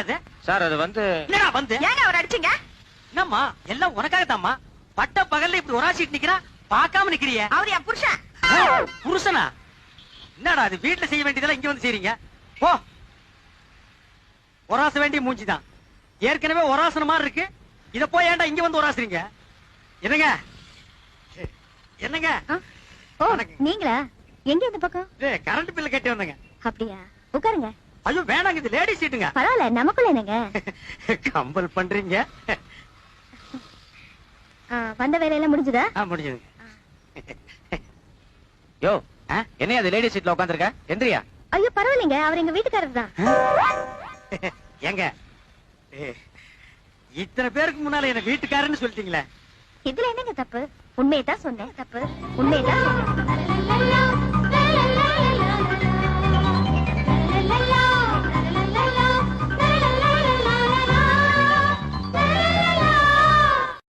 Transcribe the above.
அது சார் அது வந்து என்னடா வந்து? ஏங்க அவர் அடிச்சீங்க? என்னம்மா? எல்லாம் உனக்காகத்தாம்மா? பட்ட பகல்ல இப்படி ஒராசிட்டு நிக்கிறா? பார்க்காம நிக்கிறியே. அவர் என் புருஷன். புருஷனா? என்னடா அது வீட்டுல செய்ய வேண்டியதெல்லாம் இங்க வந்து செய்றீங்க? போ. ஒராச வேண்டிய மூஞ்சிதான் ஏற்கனவே ஒராசன மாதிரி இருக்கு. இத போய் ஏன்டா இங்க வந்து ஒராசுறீங்க என்னங்க? என்னங்க? ஓ. நீங்களா? எங்க இந்த பக்கம்? கரண்ட் பில் கட்டி வந்தங்க. அப்படியா? உட்காருங்க. ஐயோ வேணாங்க இது லேடி சீட்டுங்க பரவாயில்ல நமக்குள்ள என்னங்க? கம்பல் பண்றீங்க. ஆ, வந்த வேலையெல்லாம் முடிஞ்சுதா? ஆ, முடிஞ்சதுங்க. யோ ஆ? என்ன அது லேடி சீட்ல உட்காந்துருக்க? எந்திரியா. ஐயோ பரவாயில்லைங்க அவர் எங்க வீட்டுக்காரர் தான். ஏங்க ஏ, இத்தனை பேருக்கு முன்னால என்ன வீட்டுக்காரன்னு சொல்லிட்டீங்களே. இதுல என்னங்க தப்பு? உண்மையை தான் சொன்னேன் தப்பு. உண்மையை